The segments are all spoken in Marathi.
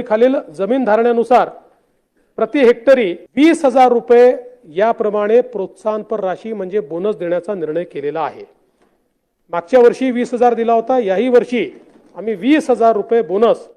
खालील जमीन धारण्यानुसार प्रति हेक्टरी वीस हजार रुपये याप्रमाणे प्रोत्साहनपर राशी म्हणजे बोनस देण्याचा निर्णय केलेला आहे. मागच्या वर्षी वीस हजार दिला होता याही वर्षी आम्ही वीस हजार रुपये बोनस.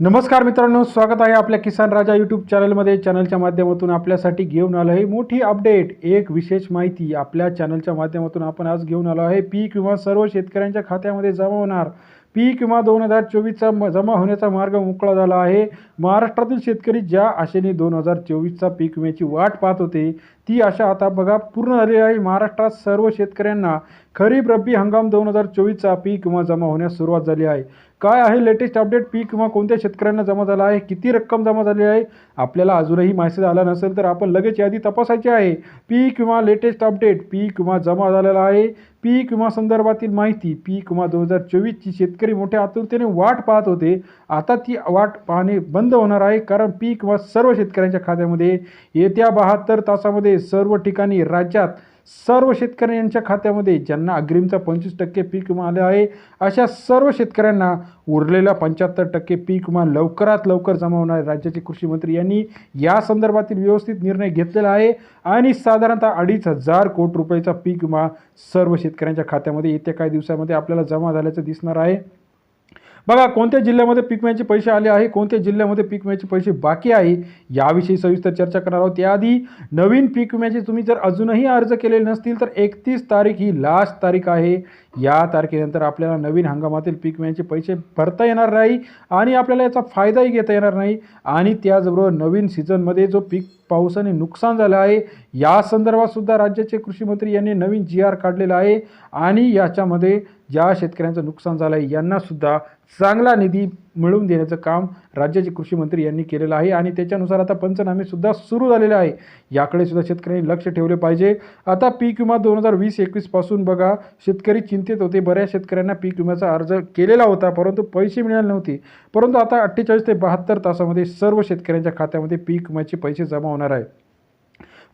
नमस्कार मित्रांनो स्वागत आहे आपल्या किसान राजा यूट्यूब चॅनलमध्ये. चॅनलच्या माध्यमातून आपल्यासाठी घेऊन आलो आहे मोठी अपडेट एक विशेष माहिती. आपल्या चॅनलच्या माध्यमातून आपण आज घेऊन आलो आहे. पीक विमा सर्व शेतकऱ्यांच्या खात्यामध्ये जमा होणार. पीक विमा दोन हजार चोवीसचा म- जमा होण्याचा मार्ग मोकळा झाला आहे. महाराष्ट्रातील शेतकरी ज्या आशेने दोन हजार चोवीसचा पीक विम्याची वाट पाहत होते ती आशा आता बघा पूर्ण झाली आहे. महाराष्ट्रात सर्व शेतकऱ्यांना खरीप रब्बी हंगाम दोन हजार चोवीसचा पीक विमा जमा होण्यास सुरुवात झाली आहे. काय आहे लेटेस्ट अपडेट? पीक विमा कोणत्या शेतकऱ्यांना जमा झाला आहे? किती रक्कम जमा झाली आहे? आपल्याला अजूनही मेसेज आला नसेल तर आपण लगेच यादी तपासायची आहे. पीक विमा लेटेस्ट अपडेट. पीक विमा जमा झालेला आहे. पीक विमा संदर्भातील माहिती. पीक विमा दोन हजार चोवीसची शेतकरी मोठ्या आतुरतेने वाट पाहत होते. आता ती वाट पाहणे बंद होणार आहे कारण पीक विमा सर्व शेतकऱ्यांच्या खात्यामध्ये येत्या बहात्तर तासामध्ये सर्व ठिकाणी राज्यात सर्व शेतकऱ्यांच्या खात्यामध्ये ज्यांना अग्रिमचा पंचवीस टक्के पीक विमा आला आहे अशा सर्व शेतकऱ्यांना उरलेला पंच्याहत्तर टक्के पीक विमा लवकरात लवकर जमा होणार राज्याचे कृषी मंत्री यांनी या संदर्भातील व्यवस्थित निर्णय घेतलेला आहे आणि साधारणतः अडीच हजार कोटी रुपयाचा पीक विमा सर्व शेतकऱ्यांच्या खात्यामध्ये येत्या काही दिवसामध्ये आपल्याला जमा झाल्याचं दिसणार आहे. बघा कोणत्या जिल्ह्यामध्ये पीक विम्याचे पैसे आले आहे कोणत्या जिल्ह्यामध्ये पीक विम्याचे पैसे बाकी आहे याविषयी सविस्तर चर्चा करणार आहोत. त्याआधी नवीन पीक विम्याचे तुम्ही जर अजूनही अर्ज केलेले नसतील तर एकतीस तारीख ही लास्ट तारीख आहे. या तारखेनंतर आपल्याला नवीन हंगामातील पीक विम्याचे पैसे भरता येणार नाही आणि आपल्याला याचा फायदाही घेता येणार नाही. आणि त्याचबरोबर नवीन सीझनमध्ये जो पीक पावसाने नुकसान झालं आहे. या संदर्भातसुद्धा राज्याचे कृषीमंत्री यांनी नवीन जी आर काढलेला आहे. आणि याच्यामध्ये ज्या शेतकऱ्यांचं नुकसान झालं आहे यांनासुद्धा चांगला निधी मिळवून देण्याचं काम राज्याचे कृषी मंत्री यांनी केलेलं आहे आणि त्याच्यानुसार आता पंचनामेसुद्धा सुरू झालेले आहे. याकडे सुद्धा शेतकऱ्यांनी लक्ष ठेवले पाहिजे. आता पीक विमा दोन हजार वीस एकवीसपासून बघा शेतकरी चिंतित होते. बऱ्याच शेतकऱ्यांना पीक विम्याचा अर्ज केलेला होता परंतु पैसे मिळाले नव्हते. परंतु आता अठ्ठेचाळीस ते बहात्तर तासामध्ये सर्व शेतकऱ्यांच्या खात्यामध्ये पीक विम्याचे पैसे जमा होणार आहे.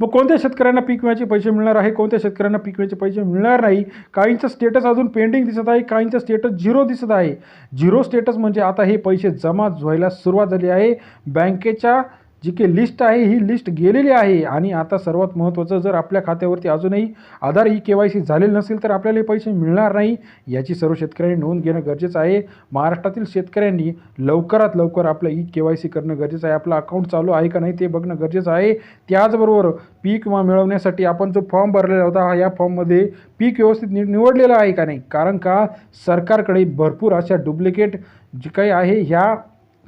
मग कोणत्या शेतकऱ्यांना पीक विम्याचे पैसे मिळणार आहे? कोणत्या शेतकऱ्यांना पीक विम्याचे पैसे मिळणार नाही? काहींचं स्टेटस अजून पेंडिंग दिसत आहे काहींचं स्टेटस झिरो दिसत आहे. झिरो स्टेटस म्हणजे आता हे पैसे जमा व्हायला सुरुवात झाली आहे. बँकेच्या जी काही लिस्ट आहे ही लिस्ट गेलेली आहे. आणि आता सर्वात महत्त्वाचं जर आपल्या खात्यावरती अजूनही Aadhaar e K Y C झालेलं नसेल तर आपल्याला हे पैसे मिळणार नाही. याची सर्व शेतकऱ्यांनी नोंद घेणं गरजेचं आहे. महाराष्ट्रातील शेतकऱ्यांनी लवकरात लवकर आपलं ई के वाय सी करणं गरजेचं आहे. आपलं अकाउंट चालू आहे का नाही ते बघणं गरजेचं आहे. त्याचबरोबर पीक विमा मिळवण्यासाठी आपण जो फॉर्म भरलेला होता हा या फॉर्ममध्ये पीक व्यवस्थित नि निवडलेलं आहे का नाही? कारण का? सरकारकडे भरपूर अशा डुप्लिकेट जे काही आहे ह्या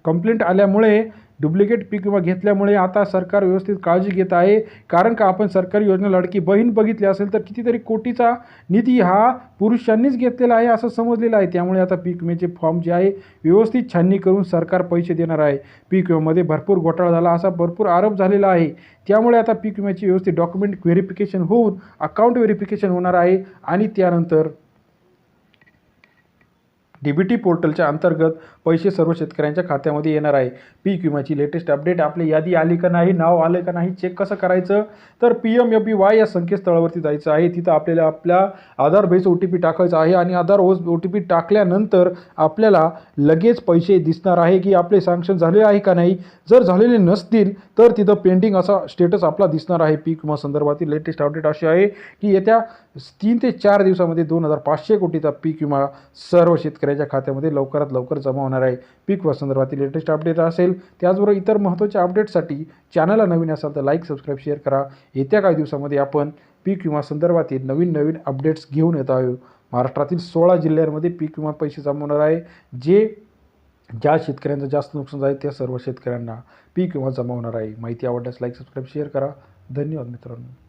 कंप्लेंट आल्यामुळे डुप्लिकेट पीक विमा घेतल्यामुळे आता सरकार व्यवस्थित काळजी घेत आहे. कारण का? आपण सरकारी योजना लाडकी बहीण बघितली असेल तर कितीतरी कोटीचा निधी हा पुरुषांनीच घेतलेला आहे असं समजलेलं आहे. त्यामुळे आता पीक विम्याचे फॉर्म जे आहे व्यवस्थित छाननी करून सरकार पैसे देणार आहे. पीक विम्यामध्ये भरपूर घोटाळा झाला असा भरपूर आरोप झालेला आहे. त्यामुळे आता पीक विम्याची व्यवस्थित डॉक्युमेंट व्हेरिफिकेशन होऊन अकाउंट व्हेरिफिकेशन होणार आहे. आणि त्यानंतर डी बी टी पोर्टलच्या अंतर्गत पैसे सर्व शेतकऱ्यांच्या खात्यामध्ये येणार आहे. पीक विम्याची लेटेस्ट अपडेट आपली यादी आली का नाही नाव आलं का नाही चेक कसं करायचं? तर P M F B Y या संकेतस्थळावरती जायचं आहे. तिथं आपल्याला आपल्या Aadhaar base O T P टाकायचं आहे आणि आधार ओस ओ टी पी टाकल्यानंतर आपल्याला लगेच पैसे दिसणार आहे की आपले सँक्शन झाले आहे का नाही. जर झालेले नसतील तर तिथं पेंडिंग असा स्टेटस आपला दिसणार आहे. पीक विमा संदर्भातील लेटेस्ट अपडेट अशी आहे की येत्या तीन ते चार दिवसामध्ये दोन हजार पाचशे कोटीचा पीक विमा सर्व शेतकऱ्याच्या खात्यामध्ये लवकरात लवकर जमा होणार आहे. पीक विमा संदर्भातील लेटेस्ट अपडेट असेल त्याचबरोबर इतर महत्त्वाच्या अपडेटसाठी चॅनलला नवीन असाल तर लाईक सबस्क्राईब शेअर करा. येत्या काही दिवसामध्ये आपण पीक विमा संदर्भातील नवीन नवीन अपडेट्स घेऊन येत आहोत. महाराष्ट्रातील सोळा जिल्ह्यांमध्ये पीक विमा पैसे जमवणार आहे. जे ज्या शेतकऱ्यांचं जास्त नुकसान झालं त्या सर्व शेतकऱ्यांना पीक विमा जमावणार आहे. माहिती आवडल्यास लाईक सबस्क्राईब शेअर करा. धन्यवाद मित्रांनो.